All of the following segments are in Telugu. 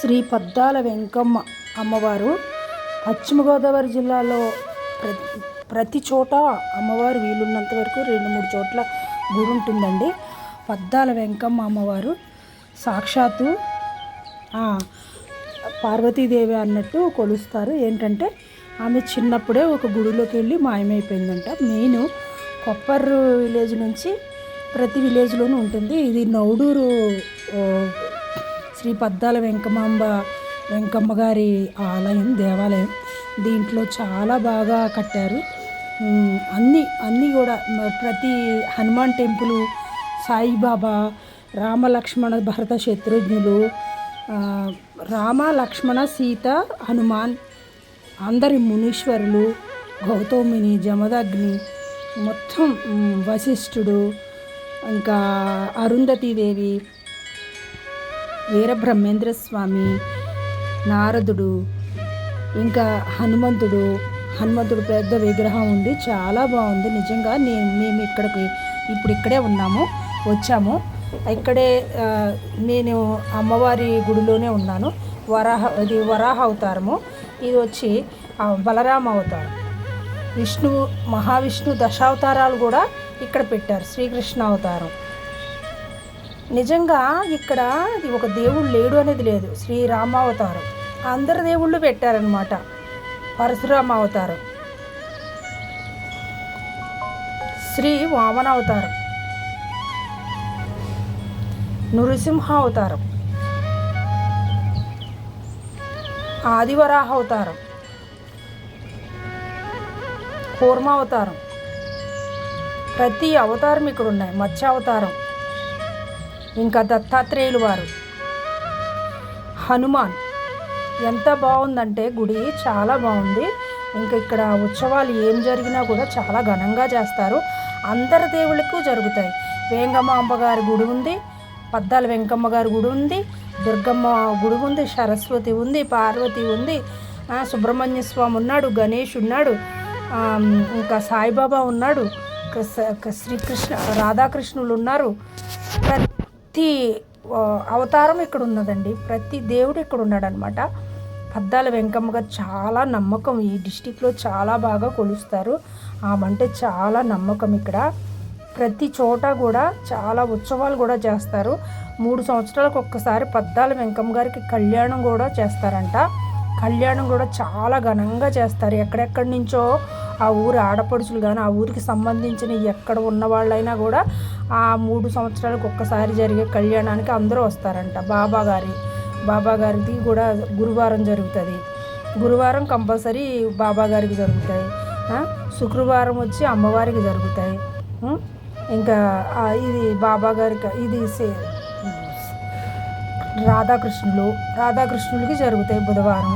శ్రీ పద్దాల వెంకమ్మ అమ్మవారు పశ్చిమ గోదావరి జిల్లాలో ప్రతి ప్రతి చోట అమ్మవారు వీలున్నంత వరకు రెండు మూడు చోట్ల గుడి ఉంటుందండి. పద్దాల వెంకమ్మ అమ్మవారు సాక్షాత్తు పార్వతీదేవి అన్నట్టు కొలుస్తారు. ఏంటంటే ఆమె చిన్నప్పుడే ఒక గుడిలోకి వెళ్ళి మాయమైపోయిందంట. మెయిన్ కొప్పర్ విలేజ్ నుంచి ప్రతి విలేజ్లోనూ ఉంటుంది. ఇది నౌడూరు శ్రీ పద్దాల వెంకమాంబ వెంకమ్మ గారి ఆలయం దేవాలయం. దీంట్లో చాలా బాగా కట్టారు. అన్నీ అన్నీ కూడా ప్రతి హనుమాన్ టెంపుల్ సాయిబాబా రామ లక్ష్మణ భరత శత్రుఘ్నులు రామ లక్ష్మణ సీత హనుమాన్ అందరి మునీశ్వరులు గౌతమిని జమదగ్ని మొత్తం వశిష్ఠుడు ఇంకా అరుంధతీదేవి వీరబ్రహ్మేంద్ర స్వామి నారదుడు ఇంకా హనుమంతుడు హనుమంతుడు పెద్ద విగ్రహం ఉంది. చాలా బాగుంది. నిజంగా నేను మేము ఇక్కడికి ఇప్పుడు ఇక్కడే ఉన్నాము వచ్చాము. ఇక్కడే నేను అమ్మవారి గుడిలోనే ఉన్నాను. వరాహ ఇది వరాహ అవతారము. ఇది వచ్చి బలరామ అవతారం. విష్ణువు మహావిష్ణు దశావతారాలు కూడా ఇక్కడ పెట్టారు. శ్రీకృష్ణ అవతారం. నిజంగా ఇక్కడ ఒక దేవుడు లేడు అనేది లేదు. శ్రీరామ అవతారం అందరు దేవుళ్ళు పెట్టారనమాట పరశురామ అవతారం శ్రీ వామన అవతారం నృసింహ అవతారం ఆదివరాహ అవతారం కూర్మావతారం. ప్రతి అవతారం ఇక్కడ ఉన్నాయి మత్స్య అవతారం ఇంకా దత్తాత్రేయులు వారు. హనుమాన్ ఎంత బాగుందంటే గుడి చాలా బాగుంది ఇంకా ఇక్కడ ఉత్సవాలు ఏం జరిగినా కూడా చాలా ఘనంగా చేస్తారు. అందరి దేవుళ్ళకు జరుగుతాయి. వేంగమ్మ అమ్మగారి గుడి ఉంది పద్దాల వెంకమ్మ గారి గుడి ఉంది దుర్గమ్మ గుడి ఉంది సరస్వతి ఉంది పార్వతి ఉంది. సుబ్రహ్మణ్య స్వామి ఉన్నాడు గణేష్ ఉన్నాడు ఇంకా సాయిబాబా ఉన్నాడు శ్రీకృష్ణ రాధాకృష్ణులు ఉన్నారు. ప్రతి అవతారం ఇక్కడ ఉన్నదండి ప్రతి దేవుడు ఇక్కడ ఉన్నాడనమాట పద్దాల వెంకమ్మ గారు చాలా నమ్మకం. ఈ డిస్టిక్లో చాలా బాగా కొలుస్తారు. ఆమంటే చాలా నమ్మకం ఇక్కడ. ప్రతి చోట కూడా చాలా ఉత్సవాలు కూడా చేస్తారు. మూడు సంవత్సరాలకు ఒక్కసారి పద్దాల వెంకమ్మ గారికి కళ్యాణం కూడా చేస్తారంట. కళ్యాణం కూడా చాలా ఘనంగా చేస్తారు. ఎక్కడెక్కడి నుంచో ఆ ఊరు ఆడపడుచులు కానీ ఆ ఊరికి సంబంధించిన ఎక్కడ ఉన్న వాళ్ళైనా కూడా ఆ మూడు సంవత్సరాలకు ఒక్కసారి జరిగే కళ్యాణానికి అందరూ వస్తారంట. బాబా గారి బాబా గారికి కూడా గురువారం జరుగుతుంది. గురువారం కంపల్సరీ బాబా గారికి జరుగుతాయి. శుక్రవారం వచ్చి అమ్మవారికి జరుగుతాయి. ఇంకా ఇది బాబా గారికి ఇది సే- రాధాకృష్ణులు రాధాకృష్ణులకి జరుగుతాయి బుధవారం.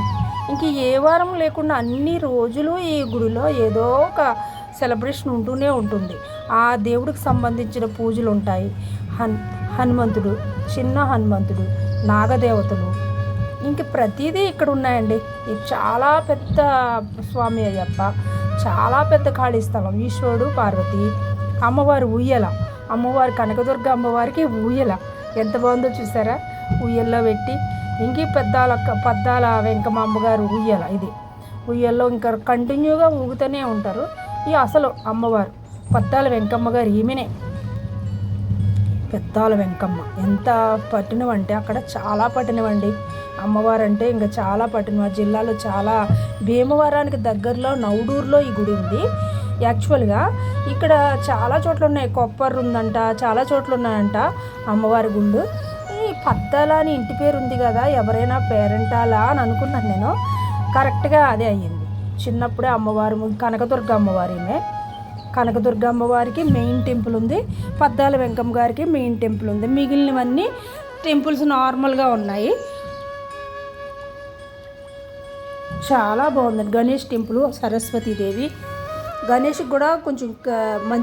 ఇంక ఏ వారం లేకుండా అన్ని రోజులు ఈ గుడిలో ఏదో ఒక సెలబ్రేషన్ ఉంటూనే ఉంటుంది. ఆ దేవుడికి సంబంధించిన పూజలు ఉంటాయి. హన్ హనుమంతుడు చిన్న హనుమంతుడు నాగదేవతలు. ఇంక ప్రతిదీ ఇక్కడ ఉన్నాయండి. ఇది చాలా పెద్ద స్వామి అయ్యప్ప చాలా పెద్ద ఖాళీ స్థలం. ఈశ్వరుడు పార్వతి అమ్మవారి ఊయల. అమ్మవారి కనకదుర్గ అమ్మవారికి ఊయల. ఎంత బాగుందో చూసారా? ఉయ్యల్లో పెట్టి ఇంక పెద్దాల పెద్దాల పద్దాల వెంకమ్మ అమ్మగారు ఉయ్యల ఇది. ఉయ్యల్లో ఇంకా కంటిన్యూగా ఊగుతూనే ఉంటారు. ఈ అసలు అమ్మవారు పద్దాల వెంకమ్మ గారు ఈమెనే. పెద్దాల వెంకమ్మ ఎంత పట్టినం అంటే అక్కడ చాలా పట్టినవండి. అమ్మవారు అంటే ఇంకా చాలా పట్టినం ఆ జిల్లాలో చాలా భీమవరానికి దగ్గరలో నౌడూరులో ఈ గుడి ఉంది. యాక్చువల్గా ఇక్కడ చాలా చోట్ల ఉన్నాయి కొప్పర్ ఉందంట చాలా చోట్ల ఉన్నాయంట అమ్మవారి గుళ్ళు. పద్దాల అని ఇంటి పేరు ఉంది కదా ఎవరైనా పేరెంటాలా అని అనుకున్నాను నేను. కరెక్ట్గా అదే అయ్యింది. చిన్నప్పుడే అమ్మవారు కనకదుర్గ అమ్మవారినే కనకదుర్గ అమ్మవారికి మెయిన్ టెంపుల్ ఉంది. పద్దాల వెంకమ్మ గారికి మెయిన్ టెంపుల్ ఉంది. మిగిలినవన్నీ టెంపుల్స్ నార్మల్గా ఉన్నాయి. చాలా బాగుందండి. గణేష్ టెంపుల్ సరస్వతీదేవి. గణేష్కి కూడా కొంచెం మంచి